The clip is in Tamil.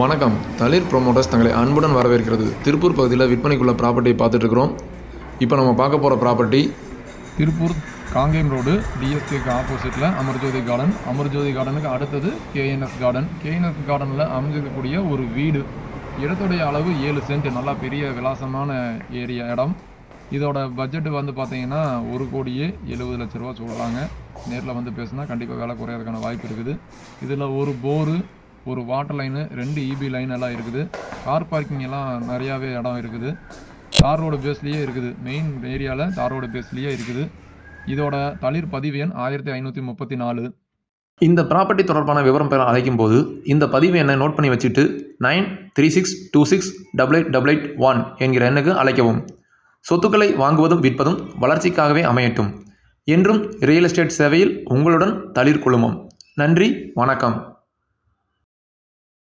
வணக்கம். தளிர் ப்ரொமோட்டர்ஸ் தங்களை அன்புடன் வரவேற்கிறது. திருப்பூர் பகுதியில் விற்பனைக்குள்ள ப்ராப்பர்ட்டியை பார்த்துட்டு இருக்கிறோம் இப்போ நம்ம பார்க்க போகிற ப்ராப்பர்ட்டி திருப்பூர் காங்கேயம் ரோடு டிஎஸ்கேக்கு ஆப்போசிட்டில் அமர்ஜோதி கார்டன் அமர்ஜோதி கார்டனுக்கு அடுத்தது கேஎன்எஸ் கார்டன் கேஎன்எஸ் கார்டனில் அமைஞ்சிருக்கக்கூடிய ஒரு வீடு. இடத்துடைய அளவு ஏழு சென்ட். நல்லா பெரிய விலாசமான ஏரியா இடம். இதோட பட்ஜெட் வந்து பார்த்தீங்கன்னா ஒரு கோடியே எழுபது லட்ச ரூபா சொல்கிறாங்க நேரில் வந்து பேசுனா கண்டிப்பாக வேலை குறையிறதுக்கான வாய்ப்பு இருக்குது. இதில் ஒரு போரு ஒரு வாட்டர் லைனு ரெண்டு இபி லைன் எல்லாம் இருக்குது. கார் பார்க்கிங் எல்லாம் நிறையாவே இடம் இருக்குது. தார் ரோடு பேஸ்லேயே இருக்குது. மெயின் ஏரியாவில் தார் ரோடு பேஸ்லேயே இருக்குது. இதோட தளிர் பதிவு எண் ஆயிரத்தி ஐநூற்றி முப்பத்தி நாலு. இந்த ப்ராப்பர்ட்டி தொடர்பான விவரம் பெற அழைக்கும் போது இந்த பதிவு எண்ணை நோட் பண்ணி வச்சுட்டு nine three six two six double eight double eight one என்கிற எண்ணுக்கு அழைக்கவும். சொத்துக்களை வாங்குவதும் விற்பதும் வளர்ச்சிக்காகவே அமையட்டும். என்றும் ரியல் எஸ்டேட் சேவையில் உங்களுடன் தளிர் குழுமம் நன்றி வணக்கம்.